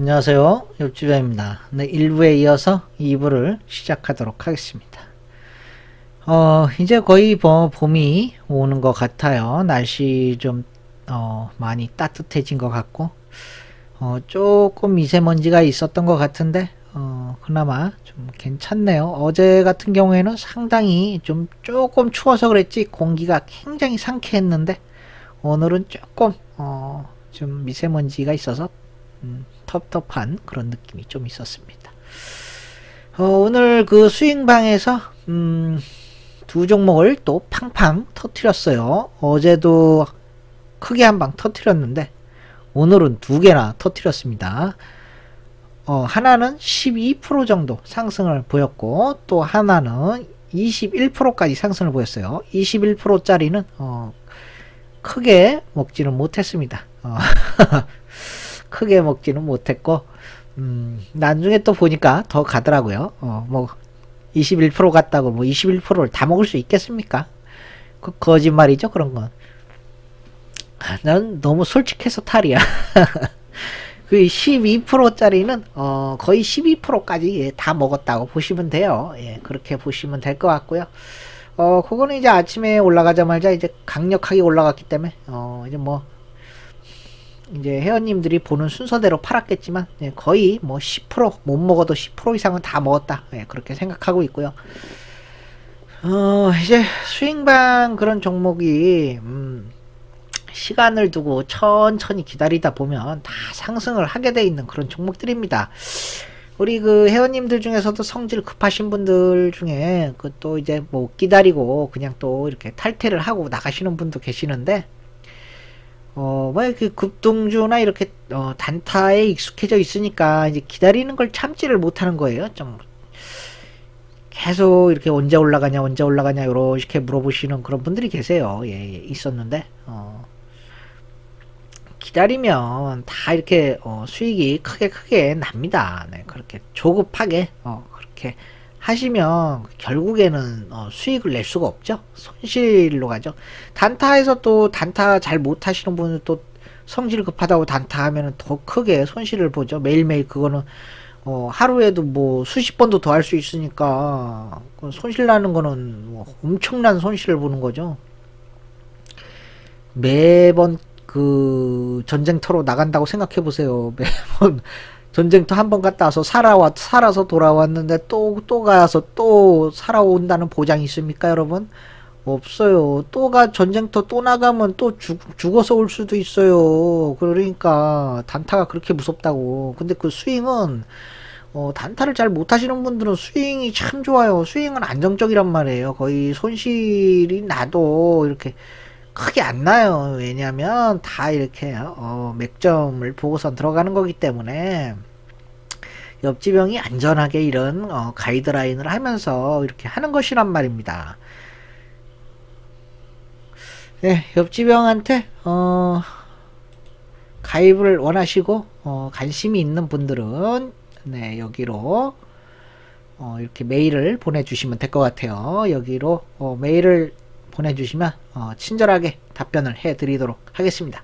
안녕하세요. 옆집입니다. 네, 1부에 이어서 2부를 시작하도록 하겠습니다. 어, 이제 거의 뭐 봄이 오는 것 같아요. 날씨 좀, 어, 많이 따뜻해진 것 같고, 어, 조금 미세먼지가 있었던 것 같은데, 어, 그나마 좀 괜찮네요. 어제 같은 경우에는 상당히 좀 조금 추워서 그랬지, 공기가 굉장히 상쾌했는데, 오늘은 조금, 어, 좀 미세먼지가 있어서 음, 텁텁한 그런 느낌이 좀 있었습니다. 어, 오늘 그 스윙방에서 음, 두 종목을 또 팡팡 터트렸어요. 어제도 크게 한 방 터트렸는데 오늘은 두 개나 터트렸습니다. 어, 하나는 12% 정도 상승을 보였고 또 하나는 21%까지 상승을 보였어요. 21%짜리는 어, 크게 먹지는 못했습니다. 어, 크게 먹지는 못했고 음, 나중에 또 보니까 더 가더라고요. 어, 뭐 21% 갔다고 뭐 21%를 다 먹을 수 있겠습니까? 그 거짓말이죠 그런 건. 아, 난 너무 솔직해서 탈이야. 그 12%짜리는 어, 거의 12%까지 예, 다 먹었다고 보시면 돼요. 예, 그렇게 보시면 될 것 같고요. 어, 그거는 이제 아침에 올라가자마자 이제 강력하게 올라갔기 때문에 어, 이제 뭐 이제 회원님들이 보는 순서대로 팔았겠지만 예, 거의 뭐 10%못 먹어도 10% 이상은 다 먹었다 예, 그렇게 생각하고 있고요. 어, 이제 스윙방 그런 종목이 음, 시간을 두고 천천히 기다리다 보면 다 상승을 하게 돼 있는 그런 종목들입니다. 우리 그 회원님들 중에서도 성질 급하신 분들 중에 그 또 이제 뭐 기다리고 그냥 또 이렇게 탈퇴를 하고 나가시는 분도 계시는데 어, 뭐그 급등주나 이렇게 어, 단타에 익숙해져 있으니까 이제 기다리는 걸 참지를 못하는 거예요. 좀 계속 이렇게 언제 올라가냐, 언제 올라가냐 이렇게 물어보시는 그런 분들이 계세요. 예, 예 있었는데 어, 기다리면 다 이렇게 어, 수익이 크게 크게 납니다. 네, 그렇게 조급하게 어, 그렇게 하시면 결국에는 어, 수익을 낼 수가 없죠. 손실로 가죠. 단타에서 또 단타 잘 못하시는 분은 또 성질 급하다고 단타 하면은 더 크게 손실을 보죠. 매일매일 그거는 어, 하루에도 뭐 수십 번도 더 할 수 있으니까 그 손실 나는 거는 뭐 엄청난 손실을 보는 거죠. 매번 그 전쟁터로 나간다고 생각해 보세요. 매번 전쟁터 한 번 갔다 와서 살아와 살아서 돌아왔는데 또또 가서 또 살아온다는 보장이 있습니까, 여러분? 없어요. 또가 전쟁터 또 나가면 또 죽, 죽어서 올 수도 있어요. 그러니까 단타가 그렇게 무섭다고. 근데 그 스윙은 어, 단타를 잘 못하시는 분들은 스윙이 참 좋아요. 스윙은 안정적이란 말이에요. 거의 손실이 나도 이렇게 크게 안 나요. 왜냐면 다 이렇게 어, 맥점을 보고선 들어가는 거기 때문에 옆집 형이 안전하게 이런 어, 가이드라인을 하면서 이렇게 하는 것이란 말입니다. 네, 옆집 형한테 어, 가입을 원하시고 어, 관심이 있는 분들은 네, 여기로 어, 이렇게 메일을 보내주시면 될 것 같아요. 여기로 어, 메일을 보내주시면 어, 친절하게 답변을 해드리도록 하겠습니다.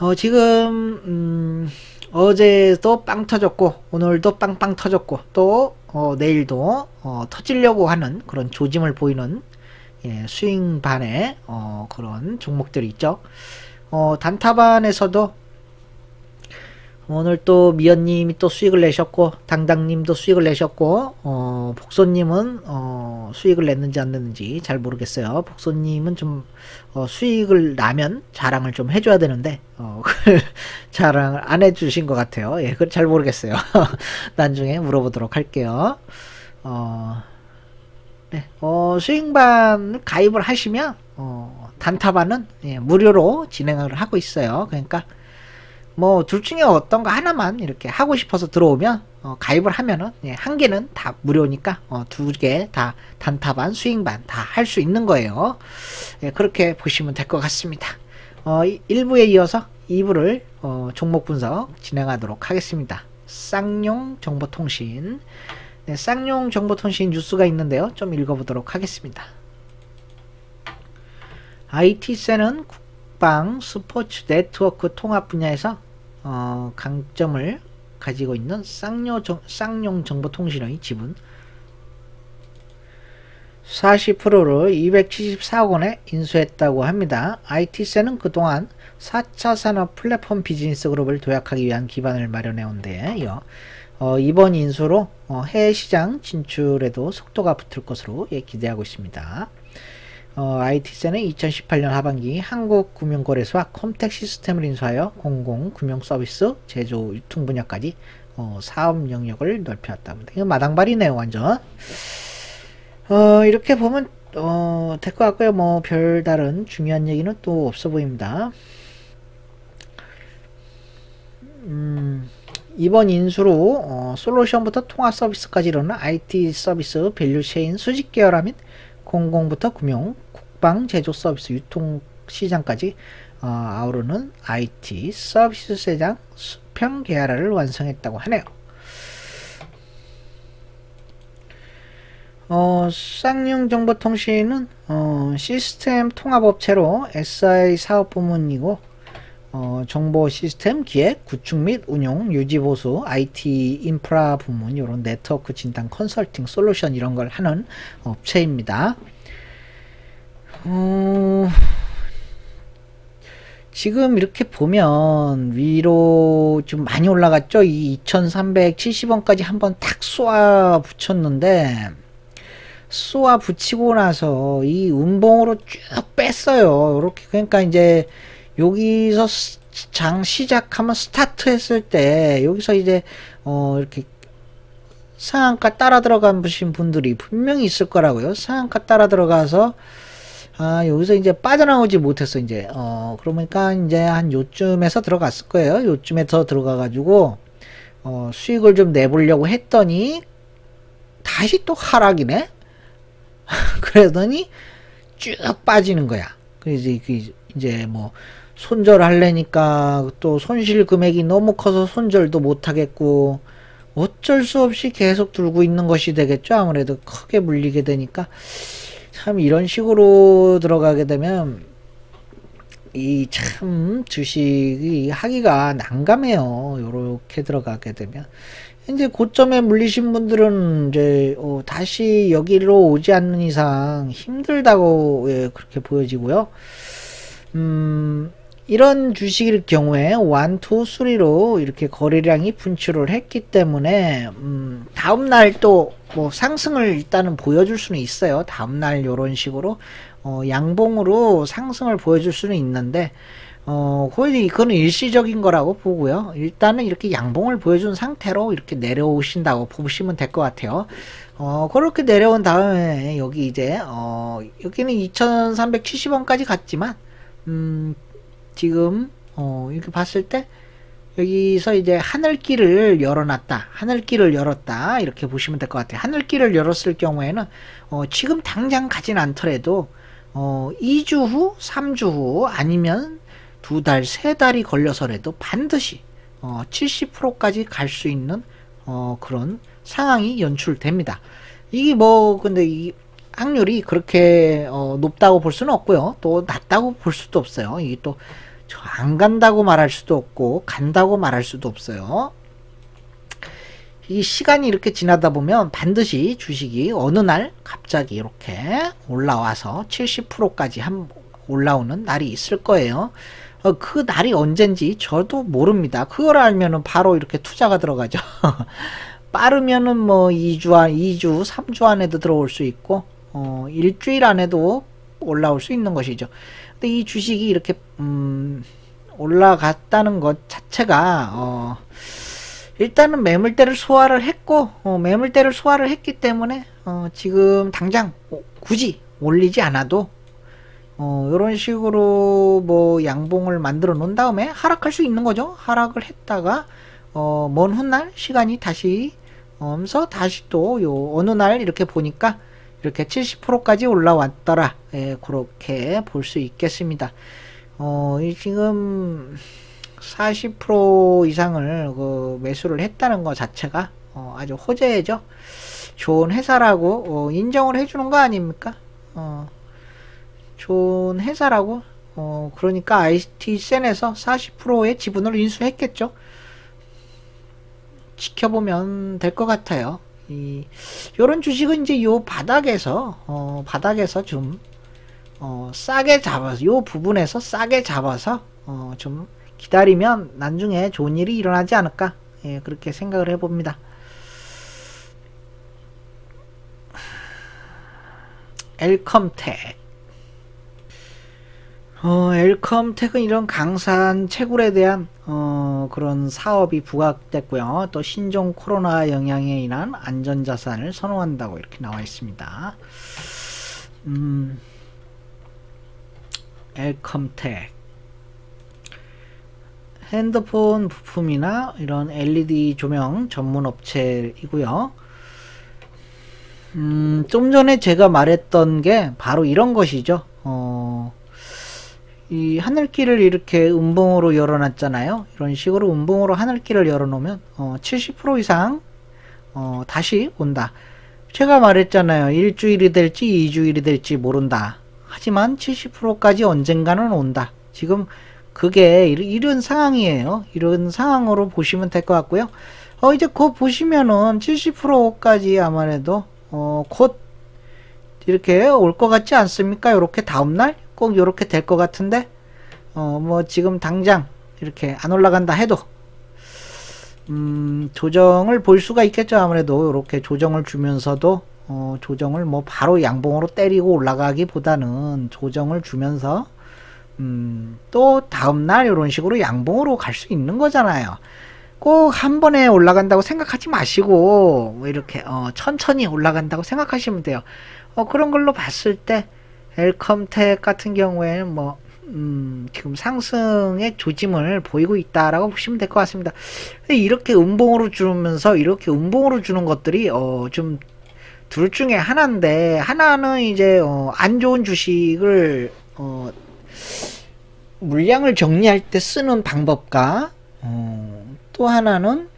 어, 지금 음, 어제도 빵 터졌고 오늘도 빵빵 터졌고 또 어, 내일도 어, 터지려고 하는 그런 조짐을 보이는 예, 스윙반의 어, 그런 종목들이 있죠. 어, 단타반에서도 오늘 또 미연님이 또 수익을 내셨고 당당님도 수익을 내셨고 어, 복소님은 어, 수익을 냈는지 안 냈는지 잘 모르겠어요. 복소님은 좀 어, 수익을 나면 자랑을 좀 해줘야 되는데 어, 자랑을 안 해주신 것 같아요. 예, 그걸 잘 모르겠어요. 나중에 물어보도록 할게요. 어, 네, 어, 수익반 가입을 하시면 어, 단타반은 예, 무료로 진행을 하고 있어요. 그러니까 뭐 둘 중에 어떤 거 하나만 이렇게 하고 싶어서 들어오면 어, 가입을 하면은 예, 한 개는 다 무료니까 어, 두 개 다 단타반, 스윙반 다 할 수 있는 거예요. 예, 그렇게 보시면 될 것 같습니다. 어, 1부에 이어서 2부를 어, 종목 분석 진행하도록 하겠습니다. 쌍용 정보통신 네, 쌍용 정보통신 뉴스가 있는데요. 좀 읽어보도록 하겠습니다. IT세는 국방 스포츠 네트워크 통합 분야에서 어, 강점을 가지고 있는 쌍용, 정, 쌍용 정보통신의 지분 40%를 274억 원에 인수했다고 합니다. IT세는 그동안 4차 산업 플랫폼 비즈니스 그룹을 도약하기 위한 기반을 마련해 온데요. 어, 이번 인수로 어, 해외 시장 진출에도 속도가 붙을 것으로 예, 기대하고 있습니다. 어, IT세는 2018년 하반기 한국금융거래소와 컴텍 시스템을 인수하여 공공금융 서비스, 제조, 유통 분야까지 어, 사업 영역을 넓혀왔다고 합니다. 이거 마당발이네요, 완전. 어, 이렇게 보면 어, 될 것 같고요. 뭐 별다른 중요한 얘기는 또 없어 보입니다. 음, 이번 인수로 어, 솔루션부터 통합 서비스까지 이루는 IT 서비스 밸류 체인 수직 계열화 및 공공부터 금융, 국방, 제조 서비스, 유통 시장까지 어, 아우르는 IT 서비스 세장 수평 계열화를 완성했다고 하네요. 어, 쌍용 정보통신은 어, 시스템 통합업체로 SI 사업 부문이고 어, 정보 시스템 기획, 구축 및 운용, 유지 보수, IT 인프라 부문 이런 네트워크 진단 컨설팅 솔루션 이런 걸 하는 업체입니다. 어, 지금 이렇게 보면 위로 좀 많이 올라갔죠. 이 2,370원까지 한번 탁 쏘아 붙였는데 쏘아 붙이고 나서 이 음봉으로 쭉 뺐어요. 이렇게 그러니까 이제 여기서 스- 장 시작하면 스타트 했을 때 여기서 이제 어 이렇게 상한가 따라 들어간 분들이 분명히 있을 거라고요. 상한가 따라 들어가서 아 여기서 이제 빠져나오지 못했어 이제 어 그러니까 이제 한 요쯤에서 들어갔을 거예요. 요쯤에서 들어가 가지고 어 수익을 좀 내보려고 했더니 다시 또 하락이네. 그러더니 쭉 빠지는 거야. 그래서 그 이제 뭐 손절하려니까 또 손실 금액이 너무 커서 손절도 못 하겠고 어쩔 수 없이 계속 들고 있는 것이 되겠죠. 아무래도 크게 물리게 되니까 참 이런 식으로 들어가게 되면 이 참 주식이 하기가 난감해요. 요렇게 들어가게 되면 이제 고점에 물리신 분들은 이제 어, 다시 여기로 오지 않는 이상 힘들다고 예, 그렇게 보여지고요. 음, 이런 주식일 경우에 1, 2, 3로 이렇게 거래량이 분출을 했기 때문에 음, 다음 날 또 뭐 상승을 일단은 보여줄 수는 있어요. 다음 날 이런 식으로 어, 양봉으로 상승을 보여줄 수는 있는데 어, 거의 이거는 일시적인 거라고 보고요. 일단은 이렇게 양봉을 보여준 상태로 이렇게 내려오신다고 보시면 될 것 같아요. 어, 그렇게 내려온 다음에 여기 이제 어, 여기는 2,370원까지 갔지만 음, 지금 어, 이렇게 봤을 때 여기서 이제 하늘길을 열어놨다. 하늘길을 열었다. 이렇게 보시면 될 것 같아요. 하늘길을 열었을 경우에는 어, 지금 당장 가진 않더라도 어, 2주 후, 3주 후 아니면 두 달, 세 달이 걸려서라도 반드시 어, 70%까지 갈 수 있는 어, 그런 상황이 연출됩니다. 이게 뭐 근데 이 확률이 그렇게 어, 높다고 볼 수는 없고요. 또 낮다고 볼 수도 없어요. 이게 또 안 간다고 말할 수도 없고 간다고 말할 수도 없어요. 이 시간이 이렇게 지나다 보면 반드시 주식이 어느 날 갑자기 이렇게 올라와서 70%까지 한 올라오는 날이 있을 거예요. 어, 그 날이 언젠지 저도 모릅니다. 그걸 알면은 바로 이렇게 투자가 들어가죠. 빠르면은 뭐 2주 안, 2주, 3주 안에도 들어올 수 있고, 어, 일주일 안에도 올라올 수 있는 것이죠. 이 주식이 이렇게, 음, 올라갔다는 것 자체가, 어, 일단은 매물대를 소화를 했고, 어, 매물대를 소화를 했기 때문에, 어, 지금 당장 어, 굳이 올리지 않아도, 어, 이런 식으로 뭐 양봉을 만들어 놓은 다음에 하락할 수 있는 거죠. 하락을 했다가, 어, 먼 훗날 시간이 다시 오면서 다시 또 요 어느 날 이렇게 보니까 이렇게 70%까지 올라왔더라. 예, 그렇게 볼 수 있겠습니다. 어, 이 지금 40% 이상을 그 매수를 했다는 것 자체가 어, 아주 호재죠. 좋은 회사라고 어, 인정을 해주는 거 아닙니까? 어, 좋은 회사라고 어, 그러니까 IT 센에서 40%의 지분을 인수했겠죠. 지켜보면 될 것 같아요. 이, 요런 주식은 이제 요 바닥에서, 어, 바닥에서 좀, 어, 싸게 잡아서, 요 부분에서 싸게 잡아서, 어, 좀 기다리면 나중에 좋은 일이 일어나지 않을까. 예, 그렇게 생각을 해봅니다. 엘컴텍. 어, 엘컴텍은 이런 강산 채굴에 대한 어, 그런 사업이 부각됐고요. 또 신종 코로나 영향에 인한 안전자산을 선호한다고 이렇게 나와 있습니다. 음, 엘컴텍. 핸드폰 부품이나 이런 LED 조명 전문 업체이고요. 음, 좀 전에 제가 말했던 게 바로 이런 것이죠. 어, 이 하늘길을 이렇게 음봉으로 열어놨잖아요. 이런 식으로 음봉으로 하늘길을 열어놓으면 어, 70% 이상 어, 다시 온다. 제가 말했잖아요. 일주일이 될지 이주일이 될지 모른다. 하지만 70%까지 언젠가는 온다. 지금 그게 이런, 상황이에요. 이런 상황으로 보시면 될 것 같고요. 어, 이제 곧 보시면은 70%까지 아무래도 어, 곧 이렇게 올 것 같지 않습니까? 이렇게 다음날 꼭 이렇게 될 것 같은데 어, 뭐 지금 당장 이렇게 안 올라간다 해도 음, 조정을 볼 수가 있겠죠. 아무래도 이렇게 조정을 주면서도 어, 조정을 뭐 바로 양봉으로 때리고 올라가기보다는 조정을 주면서 음, 또 다음날 이런 식으로 양봉으로 갈 수 있는 거잖아요. 꼭한 번에 올라간다고 생각하지 마시고 뭐 이렇게 어, 천천히 올라간다고 생각하시면 돼요. 어, 그런 걸로 봤을 때 엘컴텍 같은 경우에는 뭐 음, 지금 상승의 조짐을 보이고 있다라고 보시면 될 것 같습니다. 이렇게 음봉으로 주면서 이렇게 음봉으로 주는 것들이 어, 좀 둘 중에 하나인데 하나는 이제 어, 안 좋은 주식을 어, 물량을 정리할 때 쓰는 방법과 어, 또 하나는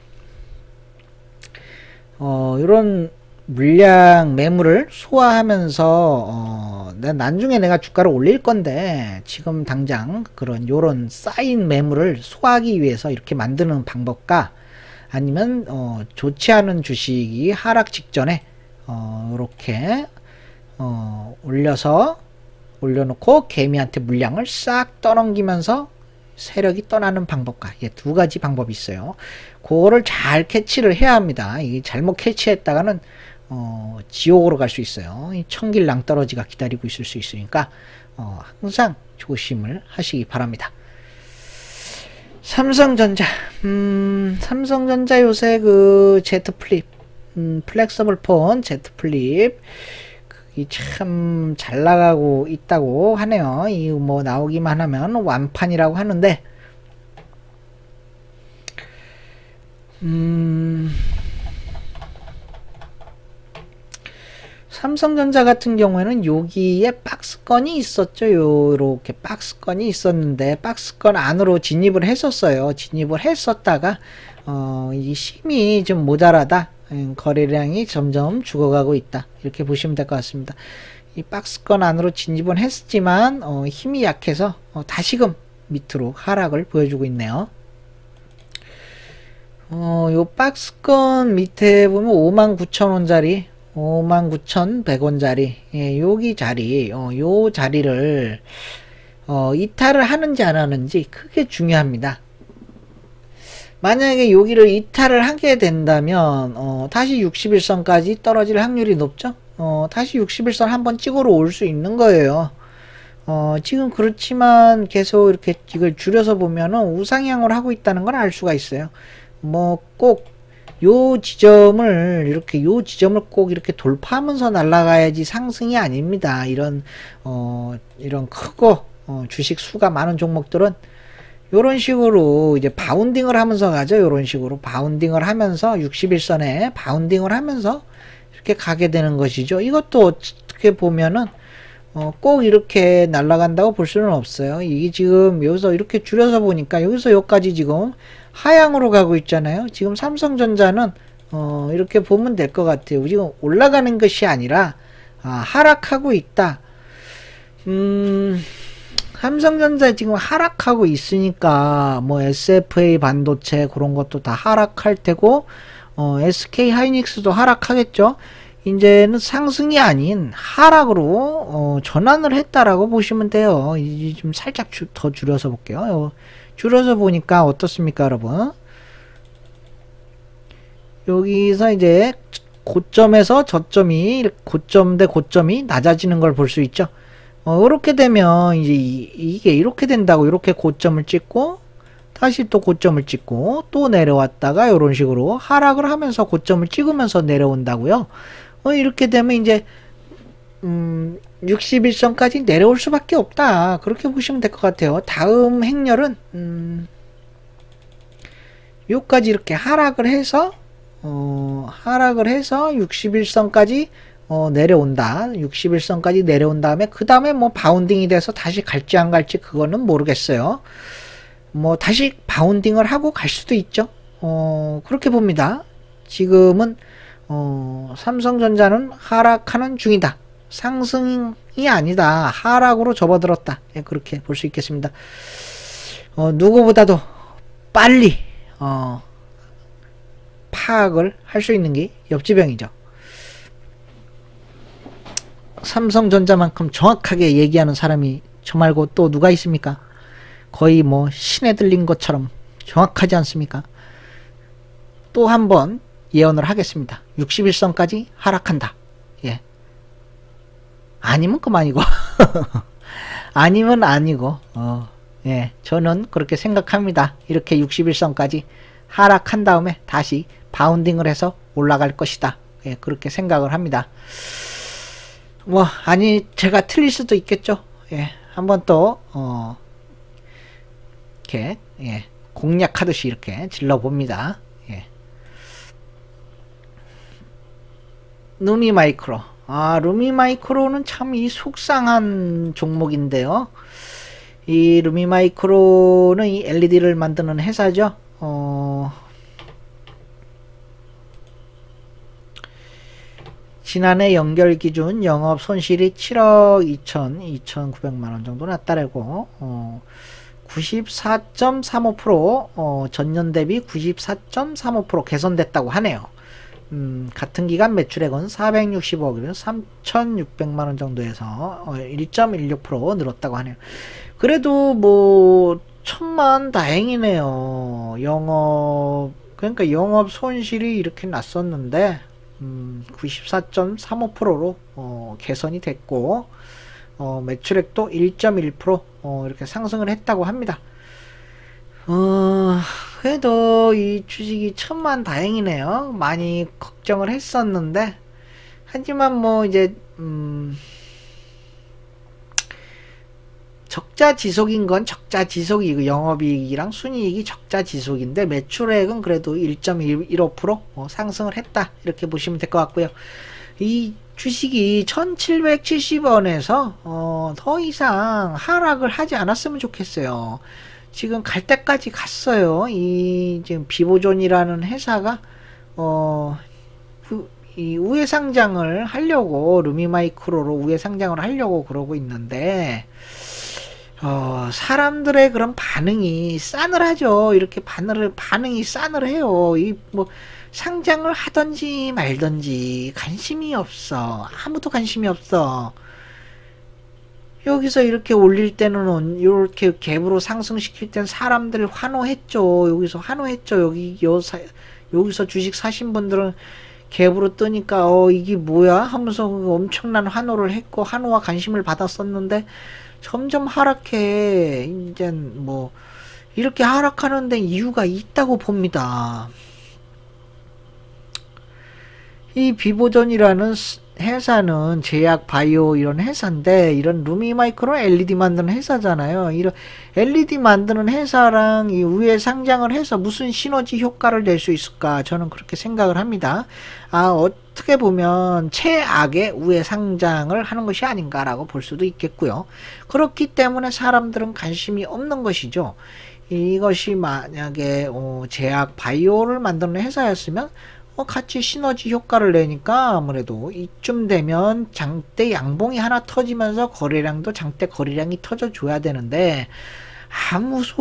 어, 이런 물량 매물을 소화하면서 어, 내- 나중에 내가 주가를 올릴 건데 지금 당장 그런 요런 쌓인 매물을 소화하기 위해서 이렇게 만드는 방법과 아니면 어, 좋지 않은 주식이 하락 직전에 어, 이렇게 어, 올려서 올려놓고 개미한테 물량을 싹 떠넘기면서 세력이 떠나는 방법과 예, 두 가지 방법이 있어요. 그거를 잘 캐치를 해야 합니다. 이 잘못 캐치했다가는 어, 지옥으로 갈 수 있어요. 이 천길 낭떠러지가 기다리고 있을 수 있으니까 어, 항상 조심을 하시기 바랍니다. 삼성전자, 음, 삼성전자 요새 그 Z 플립, 음, 플렉서블 폰 Z 플립 참잘 나가고 있다고 하네요. 이 뭐 나오기만 하면 완판이라고 하는데, 음, 삼성전자 같은 경우에는 여기에 박스건이 있었죠. 요렇게 박스건이 있었는데 박스건 안으로 진입을 했었어요. 진입을 했었다가 어, 이 힘이 좀 모자라다. 음, 거래량이 점점 죽어가고 있다. 이렇게 보시면 될 것 같습니다. 이 박스건 안으로 진입은 했지만 어, 힘이 약해서 어, 다시금 밑으로 하락을 보여주고 있네요. 어, 요 박스건 밑에 보면 59,000원짜리 59,100원짜리 예, 여기 자리 어, 요 자리를 어, 이탈을 하는지 안 하는지 크게 중요합니다. 만약에 여기를 이탈을 하게 된다면 어, 다시 61선까지 떨어질 확률이 높죠. 어, 다시 61선 한번 찍으러 올 수 있는 거예요. 어, 지금 그렇지만 계속 이렇게 이걸 줄여서 보면은 우상향을 하고 있다는 걸 알 수가 있어요. 뭐 꼭 요 지점을 이렇게 요 지점을 꼭 이렇게 돌파하면서 날아가야지 상승이 아닙니다. 이런 어 이런 크고 어, 주식 수가 많은 종목들은 요런 식으로 이제 바운딩을 하면서 가죠. 요런 식으로 바운딩을 하면서 61선에 바운딩을 하면서 이렇게 가게 되는 것이죠. 이것도 어떻게 보면은 어, 꼭 이렇게 날아간다고 볼 수는 없어요. 이게 지금 여기서 이렇게 줄여서 보니까 여기서 여기까지 지금 하향으로 가고 있잖아요. 지금 삼성전자는 어, 이렇게 보면 될 것 같아요. 지금 올라가는 것이 아니라 아, 하락하고 있다. 음, 삼성전자 지금 하락하고 있으니까 뭐 SFA 반도체 그런 것도 다 하락할 테고 어, SK 하이닉스도 하락하겠죠. 이제는 상승이 아닌 하락으로 어, 전환을 했다라고 보시면 돼요. 이제 좀 살짝 주- 더 줄여서 볼게요. 어, 줄여서 보니까 어떻습니까, 여러분? 여기서 이제 고점에서 저점이 고점 대 고점이 낮아지는 걸 볼 수 있죠. 어, 이렇게 되면 이제 이, 게 이렇게 된다고 이렇게 고점을 찍고 다시 또 고점을 찍고 또 내려왔다가 이런 식으로 하락을 하면서 고점을 찍으면서 내려온다고요. 어, 이렇게 되면 이제 음, 61선까지 내려올 수밖에 없다. 그렇게 보시면 될 것 같아요. 다음 행렬은 음, 요까지 이렇게 하락을 해서 어, 하락을 해서 61선까지 어, 내려온다. 61선까지 내려온 다음에 그 다음에 뭐 바운딩이 돼서 다시 갈지 안 갈지 그거는 모르겠어요. 뭐 다시 바운딩을 하고 갈 수도 있죠. 어, 그렇게 봅니다. 지금은 어, 삼성전자는 하락하는 중이다. 상승이 아니다. 하락으로 접어들었다. 예, 그렇게 볼 수 있겠습니다. 어, 누구보다도 빨리 어, 파악을 할 수 있는 게 옆지병이죠. 삼성전자만큼 정확하게 얘기하는 사람이 저 말고 또 누가 있습니까? 거의 뭐 신에 들린 것처럼 정확하지 않습니까? 또 한 번 예언을 하겠습니다. 61선까지 하락한다. 예. 아니면 그만이고. 아니면 아니고. 어, 예. 저는 그렇게 생각합니다. 이렇게 61선까지 하락한 다음에 다시 바운딩을 해서 올라갈 것이다. 예, 그렇게 생각을 합니다. 뭐, 아니, 제가 틀릴 수도 있겠죠. 예, 한번 또, 어, 이렇게, 예, 공략하듯이 이렇게 질러봅니다. 예. 루미 마이크로. 아, 루미 마이크로는 참 이 속상한 종목인데요. 이 루미 마이크로는 이 LED를 만드는 회사죠. 어, 지난해 연결 기준 영업 손실이 7억 2천, 2,900만 원 정도 났다라고, 어, 94.35%, 어, 전년 대비 94.35% 개선됐다고 하네요. 음, 같은 기간 매출액은 465억이면 3,600만 원 정도에서 어, 1.16% 늘었다고 하네요. 그래도 뭐 천만 다행이네요. 영업 그러니까 영업 손실이 이렇게 났었는데 음, 94.35%로 어, 개선이 됐고 어, 매출액도 1.1% 어, 이렇게 상승을 했다고 합니다. 어, 그래도 이 주식이 천만 다행이네요. 많이 걱정을 했었는데 하지만 뭐 이제 음, 적자 지속인 건 적자 지속이고 영업이익이랑 순이익이 적자 지속인데 매출액은 그래도 1.15% 어, 상승을 했다 이렇게 보시면 될 것 같고요. 이 주식이 1770원에서 어, 더 이상 하락을 하지 않았으면 좋겠어요. 지금 갈 때까지 갔어요. 이 지금 비보존이라는 회사가 어, 그, 이 우회 상장을 하려고 루미마이크로로 우회 상장을 하려고 그러고 있는데 어, 사람들의 그런 반응이 싸늘하죠. 이렇게 반응을, 반응이 싸늘해요. 이, 뭐, 상장을 하든지 말든지 관심이 없어. 아무도 관심이 없어. 여기서 이렇게 올릴 때는, 이렇게 갭으로 상승시킬 땐 사람들 환호했죠. 여기서 환호했죠. 여기, 요, 사, 여기서 주식 사신 분들은 갭으로 뜨니까, 어, 이게 뭐야? 하면서 엄청난 환호를 했고, 환호와 관심을 받았었는데, 점점 하락해. 이제 뭐 이렇게 하락하는 데 이유가 있다고 봅니다. 이 비보전이라는 회사는 제약 바이오 이런 회사인데 이런 루미 마이크로 LED 만드는 회사잖아요. 이런 LED 만드는 회사랑 이 위에 상장을 해서 무슨 시너지 효과를 낼 수 있을까? 저는 그렇게 생각을 합니다. 아, 어떻게 보면 최악의 우회 상장을 하는 것이 아닌가라고 볼 수도 있겠고요. 그렇기 때문에 사람들은 관심이 없는 것이죠. 이것이 만약에 어, 제약 바이오를 만드는 회사였으면 어, 같이 시너지 효과를 내니까 아무래도 이쯤 되면 장대 양봉이 하나 터지면서 거래량도 장대 거래량이 터져 줘야 되는데 아무 소식